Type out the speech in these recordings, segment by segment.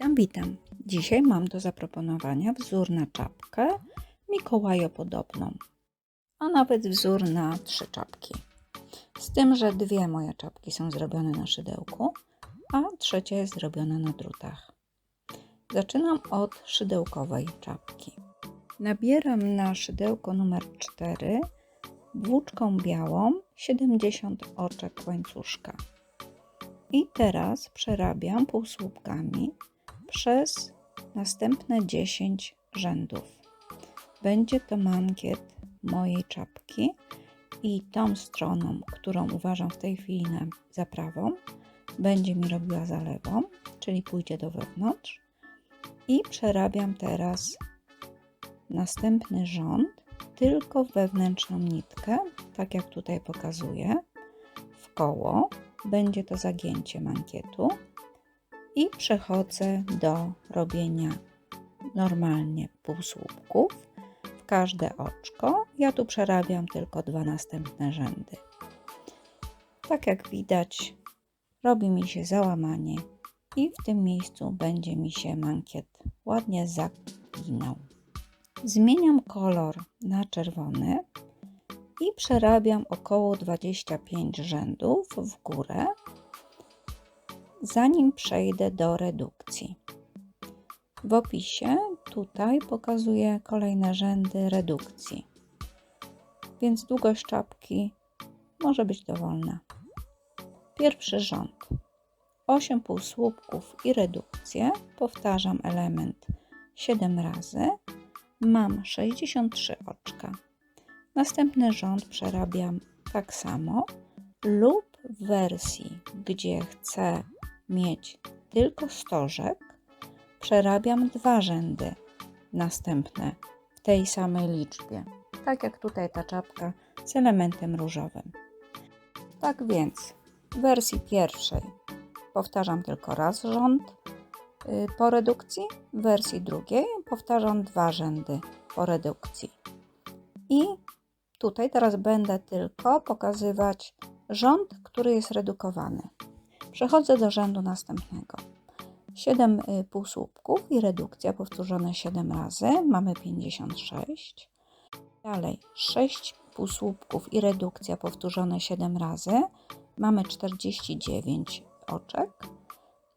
Witam, witam. Dzisiaj mam do zaproponowania wzór na czapkę Mikołajopodobną, a nawet wzór na trzy czapki. Z tym, że dwie moje czapki są zrobione na szydełku, a trzecia jest zrobiona na drutach. Zaczynam od szydełkowej czapki. Nabieram na szydełko numer 4 włóczką białą 70 oczek łańcuszka. I teraz przerabiam półsłupkami przez następne 10 rzędów. Będzie to mankiet mojej czapki i tą stroną, którą uważam w tej chwili na zaprawą, będzie mi robiła zalewą, czyli pójdzie do wewnątrz. I przerabiam teraz następny rząd tylko wewnętrzną nitkę, tak jak tutaj pokazuję, w koło. Będzie to zagięcie mankietu i przechodzę do robienia normalnie półsłupków w każde oczko. Ja tu przerabiam tylko dwa następne rzędy. Tak jak widać, robi mi się załamanie i w tym miejscu będzie mi się mankiet ładnie zaginał. Zmieniam kolor na czerwony i przerabiam około 25 rzędów w górę, zanim przejdę do redukcji. W opisie tutaj pokazuję kolejne rzędy redukcji, więc długość czapki może być dowolna. Pierwszy rząd 8 półsłupków i redukcję. Powtarzam element 7 razy. Mam 63 oczka. Następny rząd przerabiam tak samo lub w wersji, gdzie chcę mieć tylko stożek, przerabiam dwa rzędy następne w tej samej liczbie. Tak jak tutaj ta czapka z elementem różowym. Tak więc w wersji pierwszej powtarzam tylko raz rząd y, po redukcji, w wersji drugiej powtarzam dwa rzędy po redukcji. I Tutaj teraz będę tylko pokazywać rząd, który jest redukowany. Przechodzę do rzędu następnego. 7 y, półsłupków i redukcja powtórzone 7 razy, mamy 56. Dalej 6 półsłupków i redukcja powtórzone 7 razy, mamy 49 oczek.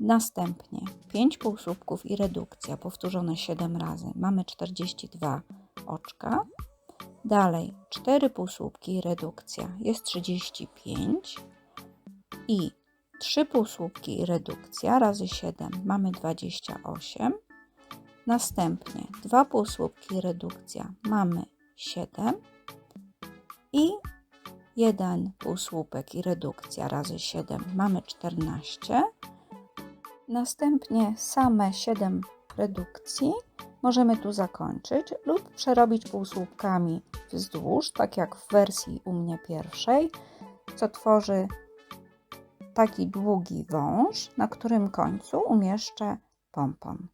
Następnie 5 półsłupków i redukcja powtórzone 7 razy, mamy 42 oczka. Dalej 4 półsłupki i redukcja jest 35 i 3 półsłupki redukcja razy 7 mamy 28. Następnie 2 półsłupki redukcja mamy 7 i 1 półsłupek i redukcja razy 7 mamy 14. Następnie same 7 redukcji możemy tu zakończyć lub przerobić półsłupkami wzdłuż, tak jak w wersji u mnie pierwszej, co tworzy taki długi wąż, na którym końcu umieszczę pompon.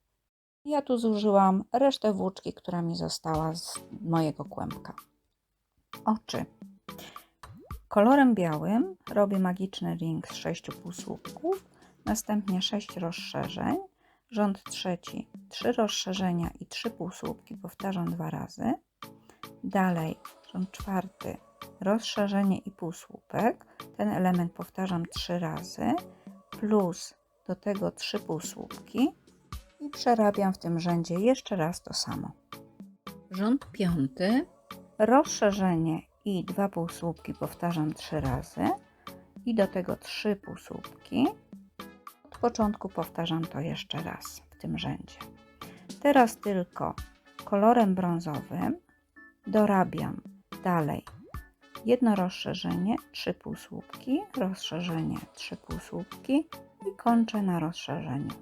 Ja tu zużyłam resztę włóczki, która mi została z mojego kłębka. Oczy. Kolorem białym robię magiczny ring z sześciu półsłupków, następnie sześć rozszerzeń, Rząd trzeci, trzy rozszerzenia i trzy półsłupki powtarzam dwa razy. Dalej, rząd czwarty, rozszerzenie i półsłupek. Ten element powtarzam trzy razy, plus do tego trzy półsłupki i przerabiam w tym rzędzie jeszcze raz to samo. Rząd piąty, rozszerzenie i dwa półsłupki powtarzam trzy razy i do tego trzy półsłupki początku powtarzam to jeszcze raz w tym rzędzie. Teraz tylko kolorem brązowym dorabiam dalej jedno rozszerzenie, trzy półsłupki, rozszerzenie, trzy półsłupki i kończę na rozszerzeniu.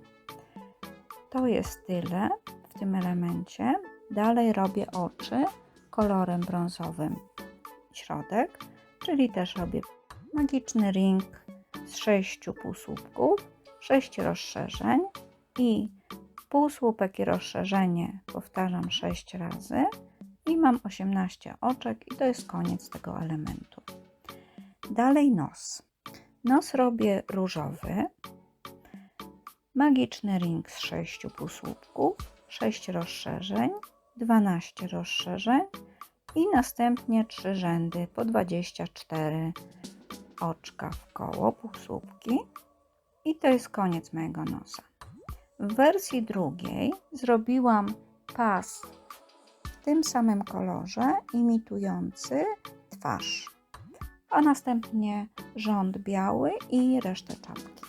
To jest tyle w tym elemencie. Dalej robię oczy kolorem brązowym środek, czyli też robię magiczny ring z sześciu półsłupków 6 rozszerzeń i półsłupek i rozszerzenie powtarzam 6 razy i mam 18 oczek i to jest koniec tego elementu. Dalej nos. Nos robię różowy. magiczny ring z 6 półsłupków, 6 rozszerzeń, 12 rozszerzeń i następnie 3 rzędy po 24 oczka w koło, półsłupki. I to jest koniec mojego nosa. W wersji drugiej zrobiłam pas w tym samym kolorze, imitujący twarz, a następnie rząd biały i resztę czapki.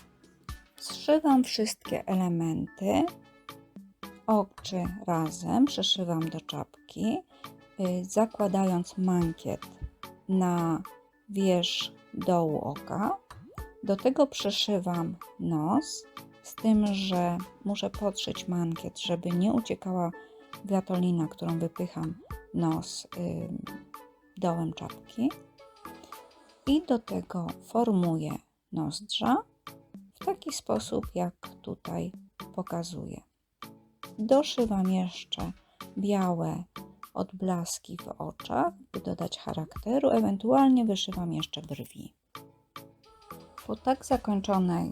Zszywam wszystkie elementy oczy razem, przeszywam do czapki, y, zakładając mankiet na wierzch dołu oka. Do tego przeszywam nos, z tym, że muszę podszyć mankiet, żeby nie uciekała wiatolina, którą wypycham nos yy, dołem czapki. I do tego formuję nozdrza w taki sposób, jak tutaj pokazuję. Doszywam jeszcze białe odblaski w oczach, by dodać charakteru, ewentualnie wyszywam jeszcze brwi. Po tak zakończonej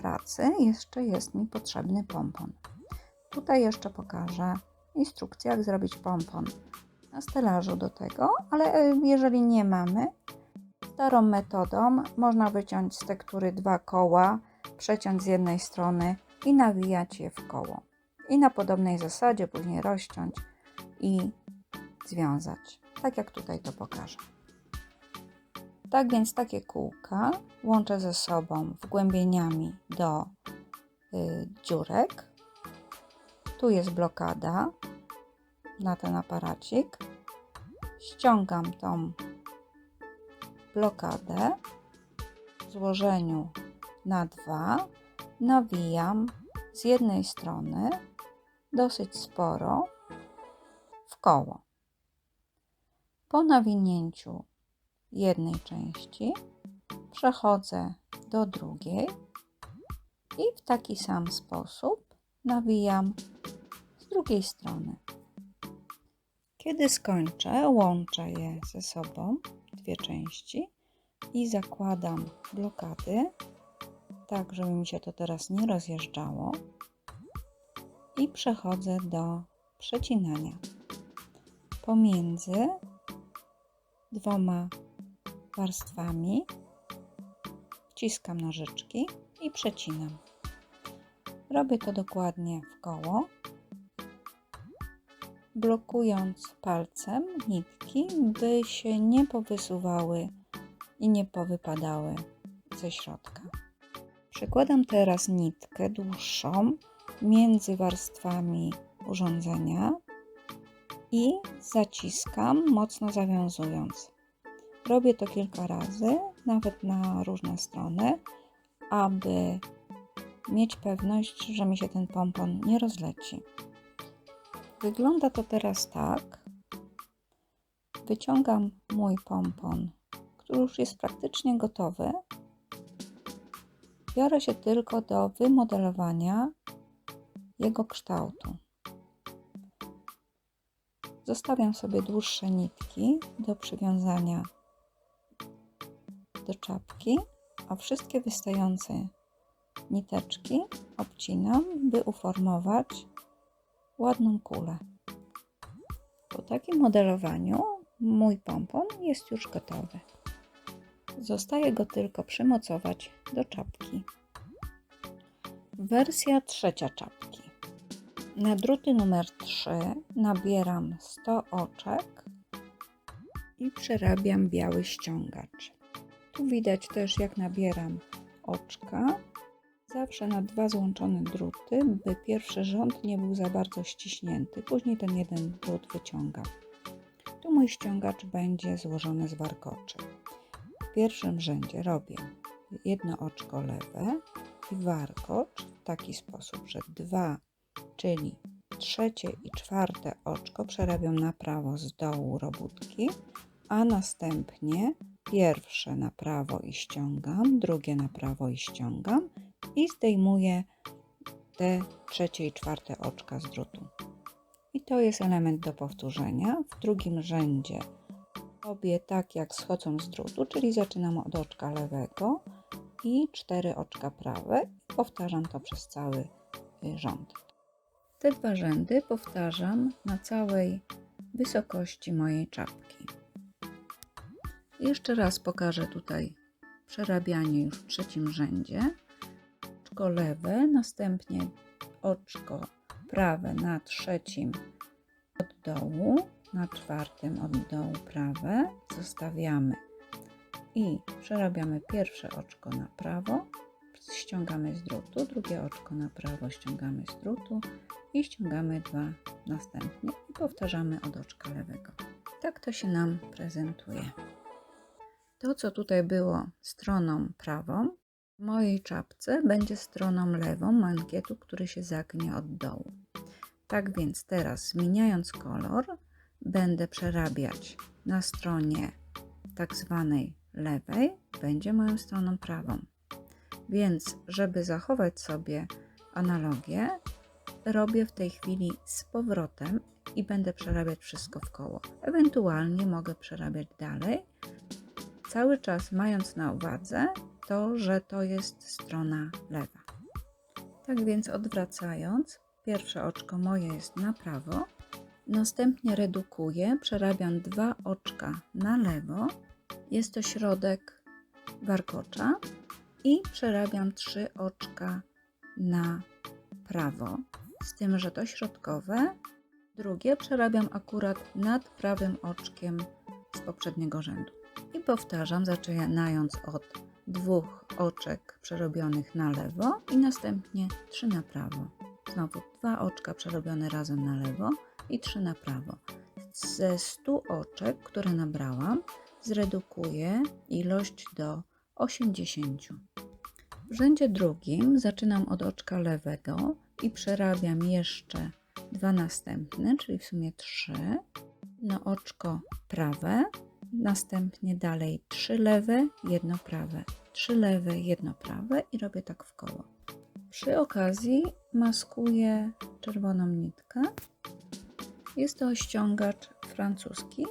pracy jeszcze jest mi potrzebny pompon. Tutaj jeszcze pokażę instrukcję, jak zrobić pompon na stelażu do tego, ale e, jeżeli nie mamy, starą metodą można wyciąć z tektury dwa koła, przeciąć z jednej strony i nawijać je w koło. I na podobnej zasadzie później rozciąć i związać, tak jak tutaj to pokażę. Tak więc takie kółka łączę ze sobą wgłębieniami do y, dziurek. Tu jest blokada na ten aparacik. Ściągam tą blokadę w złożeniu na dwa. Nawijam z jednej strony dosyć sporo w koło. Po nawinięciu jednej części przechodzę do drugiej i w taki sam sposób nawijam z drugiej strony. Kiedy skończę, łączę je ze sobą, dwie części i zakładam blokady, tak żeby mi się to teraz nie rozjeżdżało i przechodzę do przecinania pomiędzy dwoma warstwami wciskam nożyczki i przecinam. Robię to dokładnie w koło, blokując palcem nitki, by się nie powysuwały i nie powypadały ze środka. Przykładam teraz nitkę dłuższą między warstwami urządzenia i zaciskam, mocno zawiązując. Robię to kilka razy, nawet na różne strony, aby mieć pewność, że mi się ten pompon nie rozleci. Wygląda to teraz tak. Wyciągam mój pompon, który już jest praktycznie gotowy. Biorę się tylko do wymodelowania jego kształtu. Zostawiam sobie dłuższe nitki do przywiązania do czapki, a wszystkie wystające niteczki obcinam, by uformować ładną kulę. Po takim modelowaniu mój pompon jest już gotowy. Zostaje go tylko przymocować do czapki. Wersja trzecia czapki. Na druty numer 3 nabieram 100 oczek i przerabiam biały ściągacz. Tu widać też jak nabieram oczka. Zawsze na dwa złączone druty, by pierwszy rząd nie był za bardzo ściśnięty. Później ten jeden drut wyciągam. Tu mój ściągacz będzie złożony z warkoczy. W pierwszym rzędzie robię jedno oczko lewe i warkocz w taki sposób, że dwa czyli trzecie i czwarte oczko przerabiam na prawo z dołu robótki, a następnie pierwsze na prawo i ściągam, drugie na prawo i ściągam i zdejmuję te trzecie i czwarte oczka z drutu. I to jest element do powtórzenia. W drugim rzędzie robię tak jak schodzą z drutu, czyli zaczynam od oczka lewego i cztery oczka prawe powtarzam to przez cały y, rząd. Te dwa rzędy powtarzam na całej wysokości mojej czapki. Jeszcze raz pokażę tutaj przerabianie już w trzecim rzędzie. Oczko lewe, następnie oczko prawe na trzecim od dołu, na czwartym od dołu prawe. Zostawiamy i przerabiamy pierwsze oczko na prawo, ściągamy z drutu, drugie oczko na prawo ściągamy z drutu i ściągamy dwa następnie i powtarzamy od oczka lewego. Tak to się nam prezentuje. To, co tutaj było stroną prawą, w mojej czapce będzie stroną lewą mankietu, który się zagnie od dołu. Tak więc teraz, zmieniając kolor, będę przerabiać na stronie tak zwanej lewej, będzie moją stroną prawą. Więc, żeby zachować sobie analogię, robię w tej chwili z powrotem i będę przerabiać wszystko w koło. Ewentualnie mogę przerabiać dalej, cały czas mając na uwadze to, że to jest strona lewa. Tak więc odwracając, pierwsze oczko moje jest na prawo, następnie redukuję, przerabiam dwa oczka na lewo, jest to środek warkocza i przerabiam trzy oczka na prawo, z tym, że to środkowe, drugie przerabiam akurat nad prawym oczkiem z poprzedniego rzędu. I powtarzam, zaczynając od dwóch oczek przerobionych na lewo i następnie trzy na prawo. Znowu dwa oczka przerobione razem na lewo i trzy na prawo. Ze 100 oczek, które nabrałam, zredukuję ilość do 80. W rzędzie drugim zaczynam od oczka lewego i przerabiam jeszcze dwa następne, czyli w sumie trzy, na oczko prawe, następnie dalej trzy lewe, jedno prawe, trzy lewe, jedno prawe i robię tak w koło. Przy okazji maskuję czerwoną nitkę. Jest to ściągacz francuski.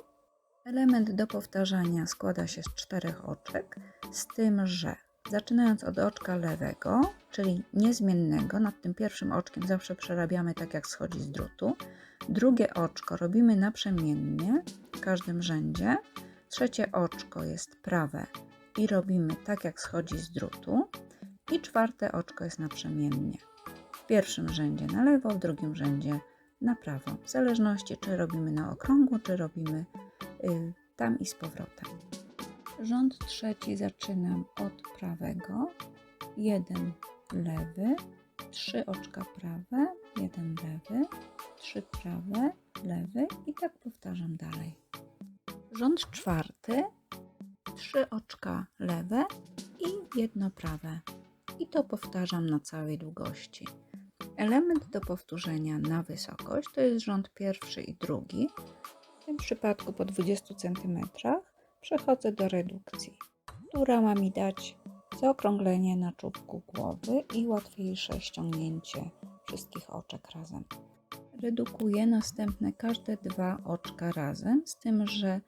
Element do powtarzania składa się z czterech oczek, z tym, że zaczynając od oczka lewego, czyli niezmiennego, nad tym pierwszym oczkiem zawsze przerabiamy tak jak schodzi z drutu. Drugie oczko robimy naprzemiennie w każdym rzędzie. Trzecie oczko jest prawe i robimy tak jak schodzi z drutu. I czwarte oczko jest naprzemiennie. W pierwszym rzędzie na lewo, w drugim rzędzie na prawo. W zależności czy robimy na okrągło, czy robimy y, tam i z powrotem. Rząd trzeci zaczynam od prawego, jeden lewy, trzy oczka prawe, jeden lewy, trzy prawe, lewy i tak powtarzam dalej. Rząd czwarty, trzy oczka lewe i jedno prawe. I to powtarzam na całej długości. Element do powtórzenia na wysokość to jest rząd pierwszy i drugi. W tym przypadku po 20 cm przechodzę do redukcji, która ma mi dać zaokrąglenie na czubku głowy i łatwiejsze ściągnięcie wszystkich oczek razem. Redukuję następne każde dwa oczka razem, z tym, że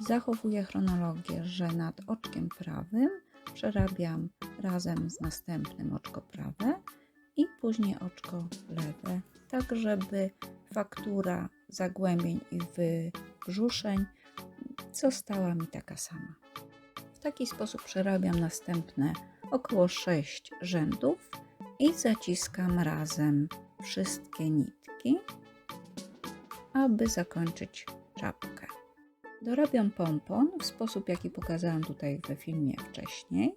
zachowuję chronologię, że nad oczkiem prawym przerabiam razem z następnym oczko prawe i później oczko lewe, tak żeby faktura zagłębień i wybrzuszeń została mi taka sama. W taki sposób przerabiam następne około 6 rzędów i zaciskam razem wszystkie nitki, aby zakończyć czapkę. Dorabiam pompon w sposób, jaki pokazałam tutaj we filmie wcześniej,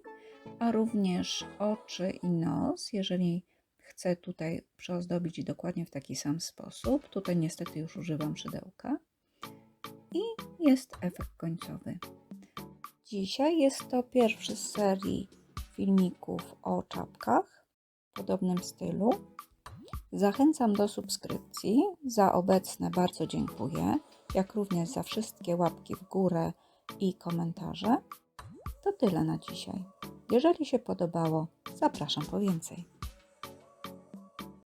a również oczy i nos, jeżeli chcę tutaj przyozdobić dokładnie w taki sam sposób. Tutaj niestety już używam szydełka. Jest efekt końcowy. Dzisiaj jest to pierwszy z serii filmików o czapkach w podobnym stylu. Zachęcam do subskrypcji. Za obecne bardzo dziękuję, jak również za wszystkie łapki w górę i komentarze. To tyle na dzisiaj. Jeżeli się podobało, zapraszam po więcej.